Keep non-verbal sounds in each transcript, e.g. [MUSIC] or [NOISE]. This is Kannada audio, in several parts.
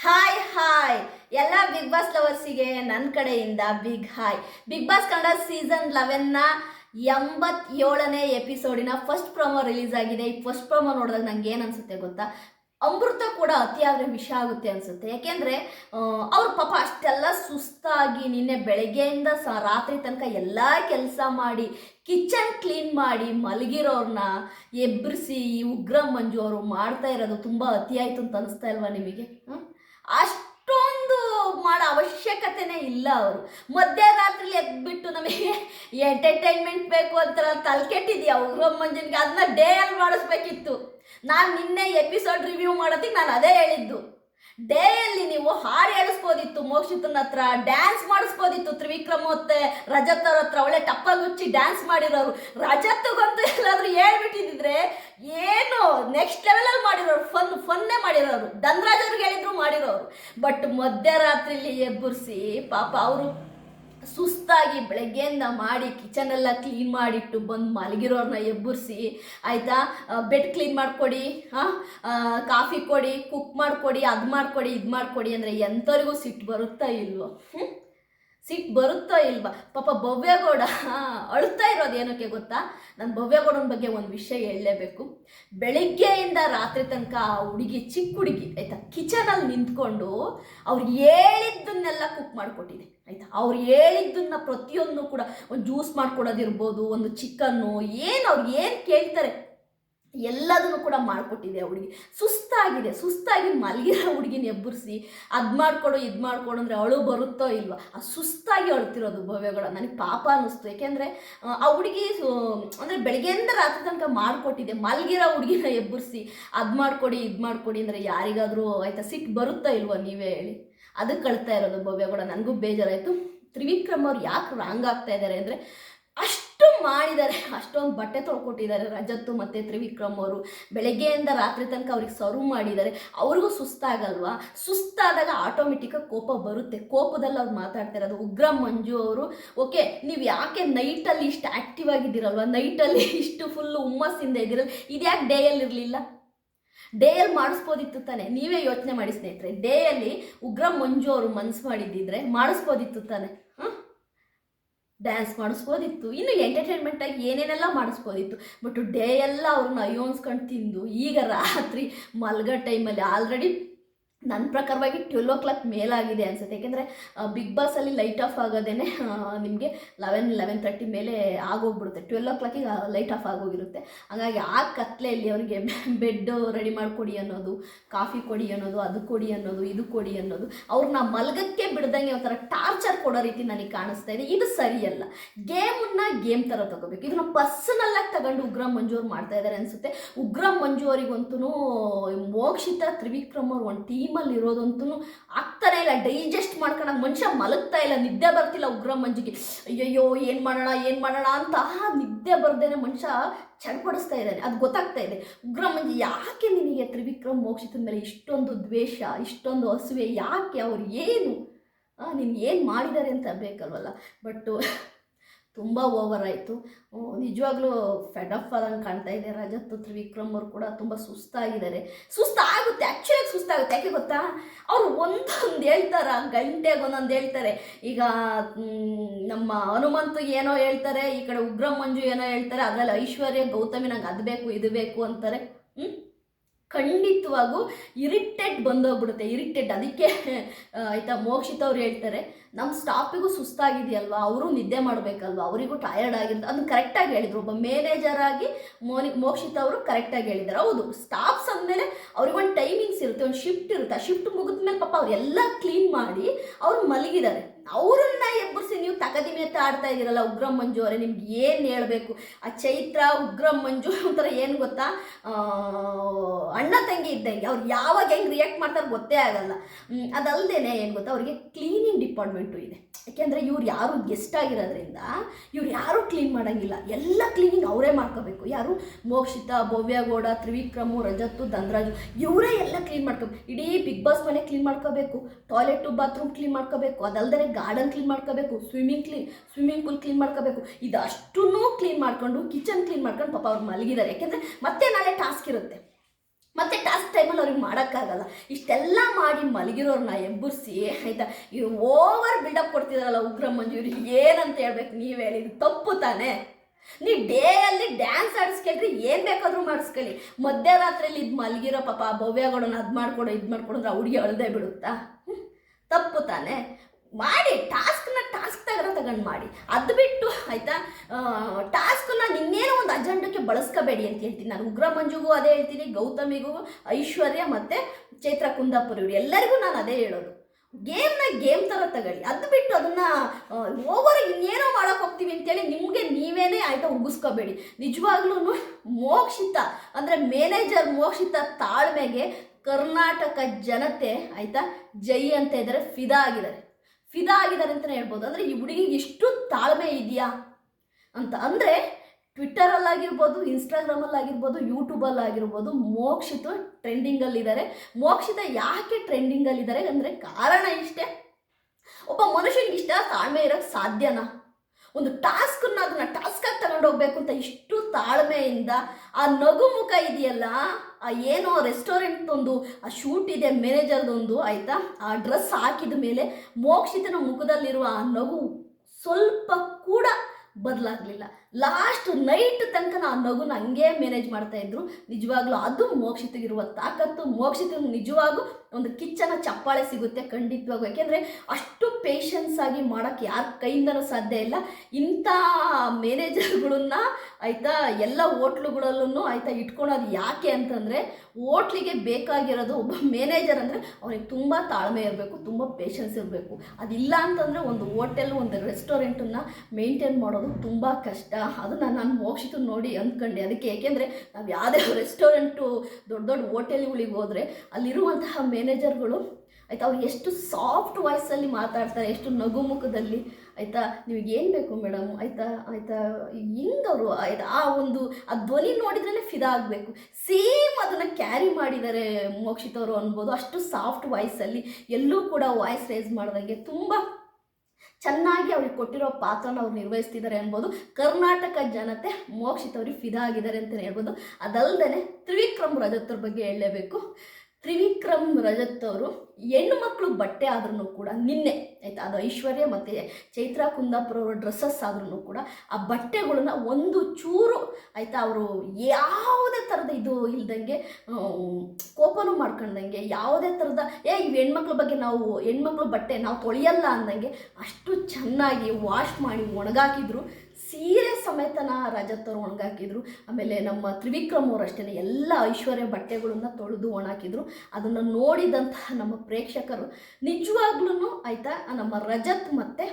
ಹಾಯ್ ಹಾಯ್ ಎಲ್ಲ ಬಿಗ್ ಬಾಸ್ ಲವರ್ಸಿಗೆ ನನ್ನ ಕಡೆಯಿಂದ big hi Bigg Boss Kannada season ಲೆವೆನ್ನ ಎಂಬತ್ತೇಳನೇ ಎಪಿಸೋಡಿನ ಫಸ್ಟ್ ಪ್ರೊಮೋ ರಿಲೀಸ್ ಆಗಿದೆ. ಈ ಫಸ್ಟ್ ಪ್ರೊಮೋ ನೋಡಿದಾಗ ನಂಗೆ ಏನು ಅನ್ಸುತ್ತೆ ಗೊತ್ತಾ? ಅಮೃತ ಕೂಡ ಅತಿಯಾದರೆ ವಿಷ ಆಗುತ್ತೆ ಅನ್ಸುತ್ತೆ. ಯಾಕೆಂದರೆ ಅವ್ರ ಪಾಪ ಅಷ್ಟೆಲ್ಲ ಸುಸ್ತಾಗಿ ನಿನ್ನೆ ಬೆಳಗ್ಗೆಯಿಂದ ಸ, ರಾತ್ರಿ ತನಕ ಎಲ್ಲ ಕೆಲಸ ಮಾಡಿ ಕಿಚನ್ ಕ್ಲೀನ್ ಮಾಡಿ ಮಲಗಿರೋರ್ನ ಎಬ್ಬರಿಸಿ ಉಗ್ರ ಮಂಜು ಅವರು ಮಾಡ್ತಾ ಇರೋದು ತುಂಬ ಅತಿಯಾಯಿತು ಅಂತ ಅನಿಸ್ತಾ ಇಲ್ವಾ ನಿಮಗೆ? ಅಷ್ಟೊಂದು ಮಾಡೋ ಅವಶ್ಯಕತೆನೇ ಇಲ್ಲ ಅವರು. ಮಧ್ಯರಾತ್ರಿ ಎದ್ಬಿಟ್ಟು ನಮಗೆ ಎಂಟರ್ಟೈನ್ಮೆಂಟ್ ಬೇಕು ಅಂತ ತಲೆ ಕೆಟ್ಟಿದ್ಯಾ? ಮಂಜನ್ಗೆ ಮಂಜುನಿಗೆ ಅದನ್ನ ಡೇ ಅಲ್ಲಿ ಮಾಡಿಸ್ಬೇಕಿತ್ತು. ನಾನು ನಿನ್ನೆ ಎಪಿಸೋಡ್ ರಿವ್ಯೂ ಮಾಡೋದಕ್ಕೆ ನಾನು ಅದೇ ಹೇಳಿದ್ದು. ಡೇಯಲ್ಲಿ ನೀವು ಹಾಡು ಹೇಳಿಸ್ಬೋದಿತ್ತು ಮೋಕ್ಷಿತನ ಹತ್ರ ಡ್ಯಾನ್ಸ್ ಮಾಡಿಸ್ಬೋದಿತ್ತು ತ್ರಿವಿಕ್ರಮ್ ಮತ್ತೆ ರಜತ್ ಹತ್ರ. ಒಳ್ಳೆ ಟಪ್ಪ ಮುಚ್ಚಿ ಡ್ಯಾನ್ಸ್ ಮಾಡಿರೋರು. ರಜತ್ಗಂತೂ ಎಲ್ಲಾದ್ರೂ ಹೇಳ್ಬಿಟ್ಟಿದ್ರೆ ಏನು ನೆಕ್ಸ್ಟ್ ಲೆವೆಲಲ್ಲಿ ಮಾಡಿರೋರು ಫನ್ ಫನ್ನೇ ಮಾಡಿರೋರು. ಧನ್ರಾಜ್ ಅವ್ರಿಗೆ ಹೇಳಿದ್ರು ಮಾಡಿರೋರು. ಬಟ್ ಮಧ್ಯರಾತ್ರಿಲಿ ಎಬ್ಬರಿಸಿ ಪಾಪ ಅವರು ಸುಸ್ತಾಗಿ ಬೆಳಗ್ಗೆಯಿಂದ ಮಾಡಿ ಕಿಚನ್ ಎಲ್ಲ ಕ್ಲೀನ್ ಮಾಡಿಟ್ಟು ಬಂದು ಮಲಗಿರೋರನ್ನ ಎಬ್ಬರಿಸಿ, ಆಯಿತಾ? ಬೆಡ್ ಕ್ಲೀನ್ ಮಾಡಿಕೊಡಿ ಹಾಂ ಕಾಫಿ ಕೊಡಿ ಕುಕ್ ಮಾಡಿಕೊಡಿ, ಅದು ಮಾಡಿಕೊಡಿ, ಇದು ಮಾಡಿಕೊಡಿ ಅಂದರೆ ಎಂಥವ್ರಿಗೂ ಸಿಟ್ಟು ಬರುತ್ತಾ ಇಲ್ವೋ? ಸಿಟ್ಟು ಬರುತ್ತೋ ಇಲ್ವಾ? ಪಾಪ ಭವ್ಯಗೌಡ ಅಳ್ತಾ ಇರೋದು ಏನಕ್ಕೆ ಗೊತ್ತಾ? ನಾನು ಭವ್ಯಗೌಡನ ಬಗ್ಗೆ ಒಂದು ವಿಷಯ ಹೇಳಲೇಬೇಕು. ಬೆಳಿಗ್ಗೆಯಿಂದ ರಾತ್ರಿ ತನಕ ಆ ಹುಡುಗಿ, ಚಿಕ್ಕ ಹುಡುಗಿ, ಆಯ್ತಾ ಕಿಚನಲ್ಲಿ ನಿಂತ್ಕೊಂಡು ಅವ್ರು ಹೇಳಿದ್ದನ್ನೆಲ್ಲ ಕುಕ್ ಮಾಡಿಕೊಟ್ಟಿದೆ, ಆಯ್ತಾ? ಅವ್ರು ಹೇಳಿದ್ದನ್ನ ಪ್ರತಿಯೊಂದು ಕೂಡ ಒಂದು ಜ್ಯೂಸ್ ಮಾಡ್ಕೊಡೋದಿರ್ಬೋದು, ಒಂದು ಚಿಕನ್ನು ಏನು ಅವ್ರು ಏನು ಕೇಳ್ತಾರೆ? ಎಲ್ಲದನ್ನು ಕೂಡ ಮಾಡಿಕೊಟ್ಟಿದೆ ಹುಡುಗಿ. ಸುಸ್ತಾಗಿದೆ, ಸುಸ್ತಾಗಿ ಮಲಗಿರೋ ಹುಡುಗಿನ ಎಬ್ಬರಿಸಿ, ಅದು ಮಾಡಿಕೊಡು, ಇದು ಮಾಡಿಕೊಡು ಅಂದರೆ ಅಳು ಬರುತ್ತೋ ಇಲ್ವಾ, ಆ ಸುಸ್ತಾಗಿ ಅಳ್ತಿರೋದು ಭವ್ಯಗಳ. ನನಗೆ ಪಾಪ ಅನ್ನಿಸ್ತು ಯಾಕೆಂದರೆ, ಆ ಹುಡುಗಿ ಅಂದರೆ ಬೆಳಗ್ಗೆಯಿಂದ ರಾತ್ರಿ ತನಕ ಮಾಡಿಕೊಟ್ಟಿದೆ. ಮಲಗಿರೋ ಹುಡುಗಿನ ಎಬ್ಬರಿಸಿ, ಅದು ಮಾಡಿಕೊಡಿ, ಇದು ಮಾಡಿಕೊಡಿ ಅಂದರೆ ಯಾರಿಗಾದರೂ ಆಯಿತಾ ಸಿಟ್ಟು ಬರುತ್ತೋ ಇಲ್ವೋ ನೀವೇ ಹೇಳಿ. ಅದಕ್ಕೆ ಕಳ್ತಾ ಇರೋದು ಭವ್ಯಗಳ. ನನಗೂ ಬೇಜಾರಾಯಿತು. ತ್ರಿವಿಕ್ರಮ್ ಅವ್ರು ಯಾಕೆ ರಾಂಗ್ ಆಗ್ತಾ ಇದ್ದಾರೆ ಅಂದರೆ, ಅಷ್ಟು ಮಾಡಿದ್ದಾರೆ ಅಷ್ಟೊಂದು ಬಟ್ಟೆ ತೊಳ್ಕೊಟ್ಟಿದ್ದಾರೆ ರಜತ್ತು ಮತ್ತು ತ್ರಿವಿಕ್ರಮ್ ಅವರು. ಬೆಳಗ್ಗೆಯಿಂದ ರಾತ್ರಿ ತನಕ ಅವ್ರಿಗೆ ಸರ್ವ್ ಮಾಡಿದ್ದಾರೆ. ಅವ್ರಿಗೂ ಸುಸ್ತಾಗಲ್ವಾ? ಸುಸ್ತಾದಾಗ ಆಟೋಮೆಟಿಕಾಗಿ ಕೋಪ ಬರುತ್ತೆ. ಕೋಪದಲ್ಲಿ ಅವ್ರು ಮಾತಾಡ್ತಾ ಇರೋದು. ಉಗ್ರ ಮಂಜು ಅವರು, ಓಕೆ, ನೀವು ಯಾಕೆ ನೈಟಲ್ಲಿ ಇಷ್ಟು ಆ್ಯಕ್ಟಿವ್ ಆಗಿದ್ದೀರಲ್ವ? ನೈಟಲ್ಲಿ ಇಷ್ಟು ಫುಲ್ಲು ಹುಮ್ಮಸ್ಸಿಂದ ಇದ್ದೀರಲ್ಲ ಇದ್ಯಾಕೆ ಡೇಯಲ್ಲಿ ಇರಲಿಲ್ಲ? ಡೇಯಲ್ಲಿ ಮಾಡಿಸ್ಬೋದಿತ್ತು ತಾನೆ. ನೀವೇ ಯೋಚನೆ ಮಾಡಿ ಸ್ನೇಹಿತರೆ. ಡೇಯಲ್ಲಿ ಉಗ್ರ ಮಂಜು ಅವರು ಮನ್ಸು ಮಾಡಿದ್ದಿದ್ರೆ ಮಾಡಿಸ್ಬೋದಿತ್ತು ತಾನೆ. ಡ್ಯಾನ್ಸ್ ಮಾಡಿಸ್ಬೋದಿತ್ತು. ಇನ್ನು ಎಂಟರ್ಟೈನ್ಮೆಂಟಾಗಿ ಏನೇನೆಲ್ಲ ಮಾಡಿಸ್ಬೋದಿತ್ತು. ಬಟ್ ಡೇ ಎಲ್ಲ ಅವ್ರನ್ನ ಅಯ್ಯೋನ್ಸ್ಕೊಂಡು ತಿಂದು ಈಗ ರಾತ್ರಿ ಮಲ್ಗೋ ಟೈಮಲ್ಲಿ ಆಲ್ರೆಡಿ ನನ್ನ ಪ್ರಕಾರವಾಗಿ ಟ್ವೆಲ್ ಓ ಕ್ಲಾಕ್ ಮೇಲಾಗಿದೆ ಅನ್ಸುತ್ತೆ. ಯಾಕೆಂದರೆ ಬಿಗ್ ಬಾಸಲ್ಲಿ ಲೈಟ್ ಆಫ್ ಆಗೋದೇ ನಿಮಗೆ ಲೆವೆನ್ ಲೆವೆನ್ ತರ್ಟಿ ಮೇಲೆ ಆಗೋಗ್ಬಿಡುತ್ತೆ. ಟ್ವೆಲ್ ಓ ಕ್ಲಾಕಿಗೆ ಲೈಟ್ ಆಫ್ ಆಗೋಗಿರುತ್ತೆ. ಹಾಗಾಗಿ ಆ ಕತ್ಲೆಯಲ್ಲಿ ಅವನಿಗೆ ಬೆಡ್ಡು ರೆಡಿ ಮಾಡಿಕೊಡಿ ಅನ್ನೋದು ಕಾಫಿ ಕೊಡಿ ಅನ್ನೋದು, ಅದು ಕೊಡಿ ಅನ್ನೋದು, ಇದು ಕೊಡಿ ಅನ್ನೋದು. ಅವ್ರನ್ನ ಮಲಗಕ್ಕೆ ಬಿಡ್ದಂಗೆ ಒಂಥರ ಟಾರ್ಚರ್ ಕೊಡೋ ರೀತಿ ನನಗೆ ಕಾಣಿಸ್ತಾ ಇದೆ. ಇದು ಸರಿಯಲ್ಲ. ಗೇಮನ್ನ ಗೇಮ್ ಥರ ತಗೋಬೇಕು. ಇದನ್ನ ಪರ್ಸನಲ್ ಆಗಿ ತಗೊಂಡು ಉಗ್ರ ಮಂಜು ಮಾಡ್ತಾ ಇದ್ದಾರೆ ಅನ್ಸುತ್ತೆ. ಉಗ್ರ ಮಂಜು ಅವರಿಗಂತೂ ಮೋಕ್ಷಿತ ತ್ರಿವಿಕ್ರಮ್ ಅವ್ರು ಒಂದು ಟೀಮಲ್ಲಿ ಇರೋದಂತೂ ಆಗ್ತಾನೆ ಇಲ್ಲ. ಡೈಜೆಸ್ಟ್ ಮಾಡ್ಕೊಳಕ್ಕೆ ಮನುಷ್ಯ ಮಲಗ್ತಾ ಇಲ್ಲ. ನಿದ್ದೆ ಬರ್ತಿಲ್ಲ ಉಗ್ರ ಮಂಜಿಗೆ. ಅಯ್ಯಯ್ಯೋ, ಏನು ಮಾಡೋಣ ಏನು ಮಾಡೋಣ ಅಂತ ನಿದ್ದೆ ಬರ್ದೇನೆ ಮನುಷ್ಯ ಚಡ್ಪಡಿಸ್ತಾ ಇದ್ದಾನೆ. ಅದು ಗೊತ್ತಾಗ್ತಾ ಇದೆ. ಉಗ್ರ ಮಂಜಿ ಯಾಕೆ ನಿನಗೆ ತ್ರಿವಿಕ್ರಮ್ ಮೋಕ್ಷಿತನ ಮೇಲೆ ಇಷ್ಟೊಂದು ದ್ವೇಷ, ಇಷ್ಟೊಂದು ಹಸುವೆ ಯಾಕೆ? ಅವ್ರು ಏನು? ನೀನು ಏನು ಮಾಡಿದ್ದಾರೆ ಅಂತ ಬೇಕಲ್ವಲ್ಲ? ಬಟ್ಟು ತುಂಬ ಓವರ್ ಆಯಿತು. ನಿಜವಾಗ್ಲೂ ಆಫ್ ಆದಂಗೆ ಕಾಣ್ತಾ ಇದೆ. ರಜತ್ ತ್ರಿವಿಕ್ರಮ್ ಅವರು ಕೂಡ ತುಂಬ ಸುಸ್ತಾಗಿದ್ದಾರೆ. ಸುಸ್ತಾಗುತ್ತೆ ಆ್ಯಕ್ಚುಲಾಗಿ ಸುಸ್ತಾಗುತ್ತೆ. ಯಾಕೆ ಗೊತ್ತಾ? ಅವರು ಒಂದೊಂದು ಹೇಳ್ತಾರ ಗಂಟೆಗೆ ಒಂದೊಂದು ಹೇಳ್ತಾರೆ. ಈಗ ನಮ್ಮ ಹನುಮಂತು ಏನೋ ಹೇಳ್ತಾರೆ, ಈ ಕಡೆ ಉಗ್ರ ಮಂಜು ಏನೋ ಹೇಳ್ತಾರೆ, ಅದರಲ್ಲಿ ಐಶ್ವರ್ಯ, ಗೌತಮಿ ನಂಗೆ ಅದು ಬೇಕು, ಇದು ಬೇಕು ಅಂತಾರೆ. ಹ್ಞೂ ಖಂಡಿತವಾಗೂ ಇರಿಟೇಟ್ ಬಂದೋಗ್ಬಿಡುತ್ತೆ. ಇರಿಟೇಟ್ ಅದಕ್ಕೆ ಆಯಿತಾ, ಮೋಕ್ಷಿತ ಅವ್ರು ಹೇಳ್ತಾರೆ ನಮ್ಮ ಸ್ಟಾಫಿಗೂ ಸುಸ್ತಾಗಿದೆಯಲ್ವಾ? ಅವರು ನಿದ್ದೆ ಮಾಡಬೇಕಲ್ವಾ? ಅವರಿಗೂ ಟಯರ್ಡ್ ಆಗಿರುತ್ತೆ. ಅದನ್ನ ಕರೆಕ್ಟಾಗಿ ಹೇಳಿದ್ರು. ಒಬ್ಬ ಮ್ಯಾನೇಜರ್ ಆಗಿ ಮೋನಿ, ಮೋಕ್ಷಿತ ಅವರು ಕರೆಕ್ಟಾಗಿ ಹೇಳಿದ್ದಾರೆ. ಹೌದು ಸ್ಟಾಫ್ಸ್ ಅಂದಮೇಲೆ ಅವ್ರಿಗೊಂದು ಟೈಮಿಂಗ್ಸ್ ಇರುತ್ತೆ, ಒಂದು ಶಿಫ್ಟ್ ಇರುತ್ತೆ. ಆ ಶಿಫ್ಟ್ ಮುಗಿದ್ಮೇಲೆ ಪಾಪ ಅವರೆಲ್ಲ ಕ್ಲೀನ್ ಮಾಡಿ ಅವ್ರು ಮಲಗಿದ್ದಾರೆ. ಅವರನ್ನ ಎಬ್ಬರಿಸಿ ನೀವು ತಗದಿ ಮೇತ ಆಡ್ತಾ ಇದ್ದೀರಲ್ಲ ಉಗ್ರ ಮಂಜು ಅವರೇ, ನಿಮ್ಗೆ ಏನು ಹೇಳಬೇಕು? ಆ ಚೈತ್ರ ಉಗ್ರ ಮಂಜು [LAUGHS] ಒಂಥರ ಏನು ಗೊತ್ತಾ? ಅಣ್ಣ ತಂಗಿ ಇದ್ದಂಗೆ, ಅವ್ರು ಯಾವಾಗ ಹೆಂಗೆ ರಿಯಾಕ್ಟ್ ಮಾಡ್ತಾರೆ ಗೊತ್ತೇ ಆಗಲ್ಲ. ಅದಲ್ದೇನೆ ಏನು ಗೊತ್ತಾ? ಅವರಿಗೆ ಕ್ಲೀನಿಂಗ್ ಡಿಪಾರ್ಟ್ಮೆಂಟು ಇದೆ. ಯಾಕೆಂದರೆ ಇವ್ರು ಯಾರು ಗೆಸ್ಟ್ ಆಗಿರೋದ್ರಿಂದ ಇವ್ರು ಯಾರೂ ಕ್ಲೀನ್ ಮಾಡೋಂಗಿಲ್ಲ. ಎಲ್ಲ ಕ್ಲೀನಿಂಗ್ ಅವರೇ ಮಾಡ್ಕೋಬೇಕು. ಯಾರು? ಮೋಕ್ಷಿತ, ಭವ್ಯಗೌಡ, ತ್ರಿವಿಕ್ರಮು, ರಜತ್ತು, ಧನ್ರಾಜು, ಇವರೇ ಎಲ್ಲ ಕ್ಲೀನ್ ಮಾಡ್ಕೋಬೇಕು ಇಡೀ ಬಿಗ್ ಬಾಸ್ ಮನೆ ಕ್ಲೀನ್ ಮಾಡ್ಕೋಬೇಕು. ಟಾಯ್ಲೆಟು ಬಾತ್ರೂಮ್ ಕ್ಲೀನ್ ಮಾಡ್ಕೋಬೇಕು. ಅದಲ್ದೇ ಗಾರ್ಡನ್ ಕ್ಲೀನ್ ಮಾಡ್ಕೋಬೇಕು swimming clean swimming pool clean ಮಾಡ್ಕೋಬೇಕು. ಇದಷ್ಟೂ ಕ್ಲೀನ್ ಮಾಡ್ಕೊಂಡು ಕಿಚನ್ ಕ್ಲೀನ್ ಮಾಡ್ಕೊಂಡು ಪಾಪ ಅವ್ರು ಮಲಗಿದ್ದಾರೆ. ಯಾಕೆಂದರೆ ಮತ್ತೆ ನಾಳೆ ಟಾಸ್ಕ್ ಇರುತ್ತೆ. ಮತ್ತೆ ಟಾಸ್ಕ್ ಟೈಮಲ್ಲಿ ಅವ್ರಿಗೆ ಮಾಡೋಕ್ಕಾಗಲ್ಲ. ಇಷ್ಟೆಲ್ಲ ಮಾಡಿ ಮಲಗಿರೋರನ್ನ ಎಬ್ಬರಿಸಿ, ಆಯಿತಾ? ಇವ್ರು ಓವರ್ ಬಿಲ್ಡಪ್ ಕೊಡ್ತಿದಾರಲ್ಲ ಉಗ್ರ ಮಂಜು, ಇವ್ರಿಗೆ ಏನಂತ ಹೇಳ್ಬೇಕು ನೀವು ಇದು ತಪ್ಪು ತಾನೇ? ನೀವು ಡೇ ಅಲ್ಲಿ ಡ್ಯಾನ್ಸ್ ಆಡಿಸ್ಕೊಳ್ರಿ, ಏನು ಬೇಕಾದರೂ ಮಾಡಿಸ್ಕೊಳ್ಳಿ. ಮಧ್ಯರಾತ್ರಿಯಲ್ಲಿ ಇದು ಮಲಗಿರೋ ಪಾಪ ಭವ್ಯಗಳನ್ನ ಅದು ಮಾಡ್ಕೊಡೋ, ಇದು ಮಾಡ್ಕೊಡೋದ್ರೆ ಹುಡುಗಿ ಅಳದೇ ಬಿಡುತ್ತಾ? ತಪ್ಪು ತಾನೇ? ಮಾಡಿ, ಟಾಸ್ಕ್ನ ಟಾಸ್ಕ್ ತಗರ ತಗೊಂಡು ಮಾಡಿ. ಅದು ಬಿಟ್ಟು ಆಯ್ತಾ ಟಾಸ್ಕ್ನ ನಿನ್ನೇನೋ ಒಂದು ಅಜೆಂಡಕ್ಕೆ ಬಳಸ್ಕೋಬೇಡಿ ಅಂತ ಹೇಳ್ತೀನಿ ನಾನು. ಉಗ್ರ ಮಂಜುಗೂ ಅದೇ ಹೇಳ್ತೀನಿ, ಗೌತಮಿಗೂ, ಐಶ್ವರ್ಯ ಮತ್ತು ಚೈತ್ರ ಕುಂದಾಪುರ ಎಲ್ಲರಿಗೂ ನಾನು ಅದೇ ಹೇಳೋದು. ಗೇಮ್ನ ಗೇಮ್ ಥರ ತಗೊಳ್ಳಿ. ಅದು ಬಿಟ್ಟು ಅದನ್ನು ಓವರ್ ಇನ್ನೇನೋ ಮಾಡೋಕೆ ಹೋಗ್ತೀವಿ ಅಂತೇಳಿ ನಿಮಗೆ ನೀವೇನೇ ಆಯ್ತಾ ಉಗಿಸ್ಕೋಬೇಡಿ ನಿಜವಾಗ್ಲೂ ಮೋಕ್ಷಿತ, ಅಂದರೆ ಮ್ಯಾನೇಜರ್ ಮೋಕ್ಷಿತ ತಾಳ್ಮೆಗೆ ಕರ್ನಾಟಕ ಜನತೆ ಆಯ್ತಾ ಜೈ ಅಂತ ಇದ್ದಾರೆ, ಫಿದಾ ಆಗಿದ್ದಾರೆ. ಫಿದಾ ಆಗಿದ್ದಾರೆ ಅಂತಲೇ ಹೇಳ್ಬೋದು. ಅಂದರೆ ಈ ಹುಡುಗಿಗೆ ಎಷ್ಟು ತಾಳ್ಮೆ ಇದೆಯಾ ಅಂತ. ಅಂದರೆ ಟ್ವಿಟ್ಟರಲ್ಲಾಗಿರ್ಬೋದು, ಇನ್ಸ್ಟಾಗ್ರಾಮಲ್ಲಾಗಿರ್ಬೋದು, ಯೂಟ್ಯೂಬಲ್ಲಾಗಿರ್ಬೋದು ಮೋಕ್ಷಿತ ಟ್ರೆಂಡಿಂಗಲ್ಲಿದ್ದಾರೆ. ಮೋಕ್ಷಿತ ಯಾಕೆ ಟ್ರೆಂಡಿಂಗಲ್ಲಿದ್ದಾರೆ ಅಂದರೆ ಕಾರಣ ಇಷ್ಟೇ. ಒಬ್ಬ ಮನುಷ್ಯನಿಗೆ ಇಷ್ಟ ತಾಳ್ಮೆ ಇರೋಕ್ಕೆ ಸಾಧ್ಯನಾ? ಒಂದು ಟಾಸ್ಕನ್ನ ಅದನ್ನ ಟಾಸ್ಕಾಗಿ ತಗೊಂಡೋಗ್ಬೇಕು ಅಂತ ಇಷ್ಟು ತಾಳ್ಮೆಯಿಂದ ಆ ನಗು ಮುಖ ಇದೆಯಲ್ಲ, ಆ ಏನೋ ರೆಸ್ಟೋರೆಂಟ್ ಒಂದು ಆ ಶೂಟ್ ಇದೆ ಮ್ಯಾನೇಜರ್ದೊಂದು ಆಯಿತಾ? ಆ ಡ್ರೆಸ್ ಹಾಕಿದ ಮೇಲೆ ಮೋಕ್ಷಿತನ ಮುಖದಲ್ಲಿರುವ ಆ ನಗು ಸ್ವಲ್ಪ ಕೂಡ ಬದಲಾಗಲಿಲ್ಲ. ಲಾಸ್ಟ್ ನೈಟ್ ತನಕ ಆ ನಗುನ ಹಂಗೆ ಮ್ಯಾನೇಜ್ ಮಾಡ್ತಾ ಇದ್ರು. ನಿಜವಾಗ್ಲೂ ಅದು ಮೋಕ್ಷಿತಗಿರುವ ತಾಕತ್ತು, ಮೋಕ್ಷಿತ ನಿಜವಾಗೂ ಒಂದು ಕಿಚ್ಚನ ಚಪ್ಪಾಳೆ ಸಿಗುತ್ತೆ ಖಂಡಿತವಾಗೂ. ಯಾಕೆಂದರೆ ಅಷ್ಟು ಪೇಷನ್ಸ್ ಆಗಿ ಮಾಡೋಕ್ಕೆ ಯಾರ ಕೈಯಿಂದನೂ ಸಾಧ್ಯ ಇಲ್ಲ. ಇಂಥ ಮ್ಯಾನೇಜರ್ಗಳನ್ನ ಆಯಿತಾ ಎಲ್ಲ ಹೋಟ್ಲುಗಳಲ್ಲೂ ಆಯಿತಾ ಇಟ್ಕೊಳೋದು ಯಾಕೆ ಅಂತಂದರೆ ಹೋಟ್ಲಿಗೆ ಬೇಕಾಗಿರೋದು ಒಬ್ಬ ಮ್ಯಾನೇಜರ್ ಅಂದರೆ ಅವ್ರಿಗೆ ತುಂಬ ತಾಳ್ಮೆ ಇರಬೇಕು, ತುಂಬ ಪೇಷನ್ಸ್ ಇರಬೇಕು. ಅದಿಲ್ಲ ಅಂತಂದರೆ ಒಂದು ಹೋಟೆಲ್, ಒಂದು ರೆಸ್ಟೋರೆಂಟನ್ನು ಮೇಂಟೈನ್ ಮಾಡೋದು ತುಂಬ ಕಷ್ಟ. ಅದನ್ನು ನಾನು ಹೋಗ್ಸಿತು ನೋಡಿ ಅಂದ್ಕೊಂಡೆ. ಅದಕ್ಕೆ ಏಕೆಂದರೆ ನಾವು ಯಾವುದೇ ರೆಸ್ಟೋರೆಂಟು ದೊಡ್ಡ ದೊಡ್ಡ ಹೋಟೆಲ್ಗಳಿಗೆ ಹೋದರೆ ಅಲ್ಲಿರುವಂತಹ ಮ್ಯಾನೇಜರ್ಗಳು ಆಯಿತಾ ಅವ್ರು ಎಷ್ಟು ಸಾಫ್ಟ್ ವಾಯ್ಸಲ್ಲಿ ಮಾತಾಡ್ತಾರೆ, ಎಷ್ಟು ನಗು ಮುಖದಲ್ಲಿ ಆಯಿತಾ, ನಿಮಗೆ ಏನು ಬೇಕು ಮೇಡಮ್ ಆಯಿತಾ ಆಯಿತಾ ಹಿಂಗವರು ಆಯ್ತಾ, ಆ ಒಂದು, ಆ ಧ್ವನಿ ನೋಡಿದ್ರೇ ಫಿದಾ ಆಗಬೇಕು. ಸೇಮ್ ಅದನ್ನು ಕ್ಯಾರಿ ಮಾಡಿದ್ದಾರೆ ಮೋಕ್ಷಿತವರು ಅನ್ಬೋದು. ಅಷ್ಟು ಸಾಫ್ಟ್ ವಾಯ್ಸಲ್ಲಿ ಎಲ್ಲೂ ಕೂಡ ವಾಯ್ಸ್ ರೇಸ್ ಮಾಡಿದಂಗೆ ತುಂಬ ಚೆನ್ನಾಗಿ ಅವ್ರಿಗೆ ಕೊಟ್ಟಿರೋ ಪಾತ್ರನ ಅವ್ರು ನಿರ್ವಹಿಸ್ತಿದ್ದಾರೆ ಅನ್ಬೋದು ಕರ್ನಾಟಕ ಜನತೆ ಮೋಕ್ಷಿತ್ ಅವ್ರಿಗೆ ಫಿದಾ ಆಗಿದ್ದಾರೆ ಅಂತಲೇ ಹೇಳ್ಬೋದು. ಅದಲ್ಲದೆ ತ್ರಿವಿಕ್ರಮ್ ರಜತ್ರ ಬಗ್ಗೆ ಹೇಳಲೇಬೇಕು. ತ್ರಿವಿಕ್ರಮ್ ರಜತ್ ಅವರು ಹೆಣ್ಣು ಮಕ್ಕಳು ಬಟ್ಟೆ ಆದ್ರೂ ಕೂಡ ನಿನ್ನೆ ಆಯಿತಾ, ಅದು ಐಶ್ವರ್ಯ ಮತ್ತು ಚೈತ್ರ ಕುಂದಾಪುರ ಅವರ ಡ್ರೆಸ್ಸಸ್ ಆದ್ರೂ ಕೂಡ ಆ ಬಟ್ಟೆಗಳನ್ನ ಒಂದು ಚೂರು ಆಯಿತಾ ಅವರು ಯಾವುದೇ ಥರದ ಇದು ಇಲ್ದಂಗೆ ಕೋಪನೂ ಮಾಡ್ಕೊಂಡಂಗೆ ಯಾವುದೇ ಥರದ ಏ ಹೆಣ್ಮಕ್ಳ ಬಗ್ಗೆ ನಾವು, ಹೆಣ್ಮಕ್ಳು ಬಟ್ಟೆ ನಾವು ತೊಳೆಯಲ್ಲ ಅಂದಂಗೆ ಅಷ್ಟು ಚೆನ್ನಾಗಿ ವಾಶ್ ಮಾಡಿ ಒಣಗಾಕಿದ್ರು. ಸೀರೆ ಸಮೇತನ ರಾಜತ್ತವರು ಒಣಗಾಕಿದ್ರು. ಆಮೇಲೆ ನಮ್ಮ ತ್ರಿವಿಕ್ರಮ್ ಅಷ್ಟೇ ಎಲ್ಲ ಐಶ್ವರ್ಯ ಬಟ್ಟೆಗಳನ್ನ ತೊಳೆದು ಒಣಾಕಿದ್ರು ಅದನ್ನು ನೋಡಿದಂತಹ ನಮ್ಮ ಪ್ರೇಕ್ಷಕರು ನಿಜವಾಗ್ಲೂ ಆಯಿತಾ, ನಮ್ಮ ರಜತ್ ಮತ್ತು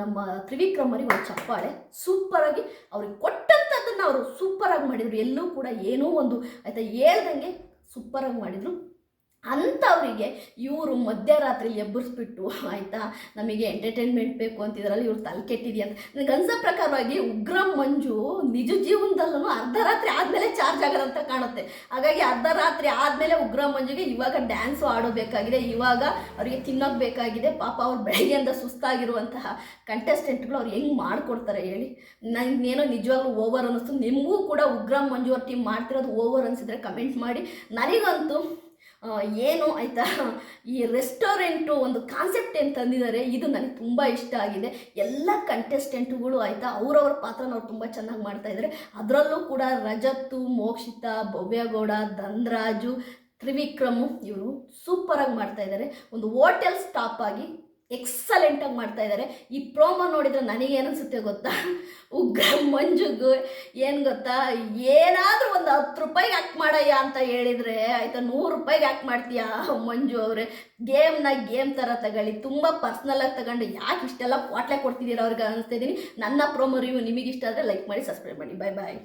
ನಮ್ಮ ತ್ರಿವಿಕ್ರಮರಿಗೆ ಒಂದು ಚಪ್ಪಾಳೆ ಸೂಪರಾಗಿ ಅವ್ರಿಗೆ ಕೊಟ್ಟಂಥದ್ದನ್ನು ಅವರು ಸೂಪರಾಗಿ ಮಾಡಿದರು. ಎಲ್ಲೂ ಕೂಡ ಏನೋ ಒಂದು ಆಯಿತಾ ಹೇಳ್ದಂಗೆ ಸೂಪರಾಗಿ ಮಾಡಿದರು. ಅಂಥವರಿಗೆ ಇವರು ಮಧ್ಯರಾತ್ರಿ ಎಬ್ಬರಿಸ್ಬಿಟ್ಟು ಆಯಿತಾ? ನಮಗೆ ಎಂಟರ್ಟೈನ್ಮೆಂಟ್ ಬೇಕು ಅಂತಿದ್ರಲ್ಲಿ ಇವ್ರು ತಲೆ ಕೆಟ್ಟಿದೆಯಾ ಅಂತ ನನಗೆ ಅನ್ಸೋ ಪ್ರಕಾರವಾಗಿ ಉಗ್ರ ಮಂಜು ನಿಜ ಜೀವನದಲ್ಲೂ ಅರ್ಧ ರಾತ್ರಿ ಆದಮೇಲೆ ಚಾರ್ಜ್ ಆಗೋದಂತ ಕಾಣುತ್ತೆ. ಹಾಗಾಗಿ ಅರ್ಧ ರಾತ್ರಿ ಆದಮೇಲೆ ಉಗ್ರ ಮಂಜುಗೆ ಇವಾಗ ಡ್ಯಾನ್ಸು ಆಡೋಬೇಕಾಗಿದೆ. ಇವಾಗ ಅವರಿಗೆ ತಿನ್ನೋಕೆ ಬೇಕಾಗಿದೆ. ಪಾಪ ಅವ್ರು ಬೆಳಗ್ಗೆಯಿಂದ ಸುಸ್ತಾಗಿರುವಂತಹ ಕಂಟೆಸ್ಟೆಂಟ್ಗಳು ಅವ್ರು ಹೆಂಗೆ ಮಾಡಿಕೊಡ್ತಾರೆ ಹೇಳಿ? ನನಗೇನೋ ನಿಜವಾಗ್ಲೂ ಓವರ್ ಅನ್ನಿಸ್ತು. ನಿಮಗೂ ಕೂಡ ಉಗ್ರ ಮಂಜು ಅವ್ರ ಟೀಮ್ ಮಾಡ್ತಿರೋದು ಓವರ್ ಅನಿಸಿದ್ರೆ ಕಮೆಂಟ್ ಮಾಡಿ. ನನಗಂತೂ ಏನು ಆಯಿತಾ? ಈ ರೆಸ್ಟೋರೆಂಟು ಒಂದು ಕಾನ್ಸೆಪ್ಟ್ ಏನು ತಂದಿದ್ದಾರೆ, ಇದು ನನಗೆ ತುಂಬ ಇಷ್ಟ ಆಗಿದೆ. ಎಲ್ಲ ಕಂಟೆಸ್ಟೆಂಟ್ಗಳು ಆಯಿತಾ, ಅವರವ್ರ ಪಾತ್ರನ ಅವ್ರು ತುಂಬ ಚೆನ್ನಾಗಿ ಮಾಡ್ತಾ ಇದ್ದಾರೆ ಅದರಲ್ಲೂ ಕೂಡ ರಜತ್ತು, ಮೋಕ್ಷಿತ, ಭವ್ಯಗೌಡ, ಧನ್ರಾಜು, ತ್ರಿವಿಕ್ರಮ್ ಇವರು ಸೂಪರಾಗಿ ಮಾಡ್ತಾ ಇದ್ದಾರೆ ಒಂದು ಹೋಟೆಲ್ ಸ್ಟಾಪ್ ಆಗಿ ಎಕ್ಸಲೆಂಟಾಗಿ ಮಾಡ್ತಾ ಇದ್ದಾರೆ ಈ ಪ್ರೋಮೋ ನೋಡಿದ್ರೆ ನನಗೇನು ಅನಿಸುತ್ತೆ ಗೊತ್ತಾ? ಉಗ್ರ [LAUGHS] ಮಂಜುಗು, ಏನು ಗೊತ್ತಾ? ಏನಾದರೂ ಒಂದು ಹತ್ತು ರೂಪಾಯಿಗೆ ಹಾಕಿ ಮಾಡಯ್ಯ ಅಂತ ಹೇಳಿದರೆ ಆಯಿತಾ, ನೂರು ರೂಪಾಯಿಗೆ ಹಾಕಿ ಮಾಡ್ತೀಯಾ [LAUGHS] ಮಂಜು ಅವರೇ? ಗೇಮ್ನ ಗೇಮ್ ಥರ ತಗೊಳ್ಳಿ, ತುಂಬ ಪರ್ಸ್ನಲಾಗಿ ತಗೊಂಡು, ಯಾಕೆ ಇಷ್ಟೆಲ್ಲ ಕ್ವಾಟ್ಲೆ ಕೊಡ್ತಿದ್ದೀರಾ ಅವ್ರಿಗೆ ಅನಿಸ್ತಾ ಇದ್ದೀನಿ ನನ್ನ ಪ್ರೋಮೋ ರಿವ್ಯೂ ನಿಮಗಿಷ್ಟ ಆದರೆ ಲೈಕ್ ಮಾಡಿ ಸಬ್ಸ್ಕ್ರೈಬ್ ಮಾಡಿ. ಬಾಯ್ ಬಾಯ್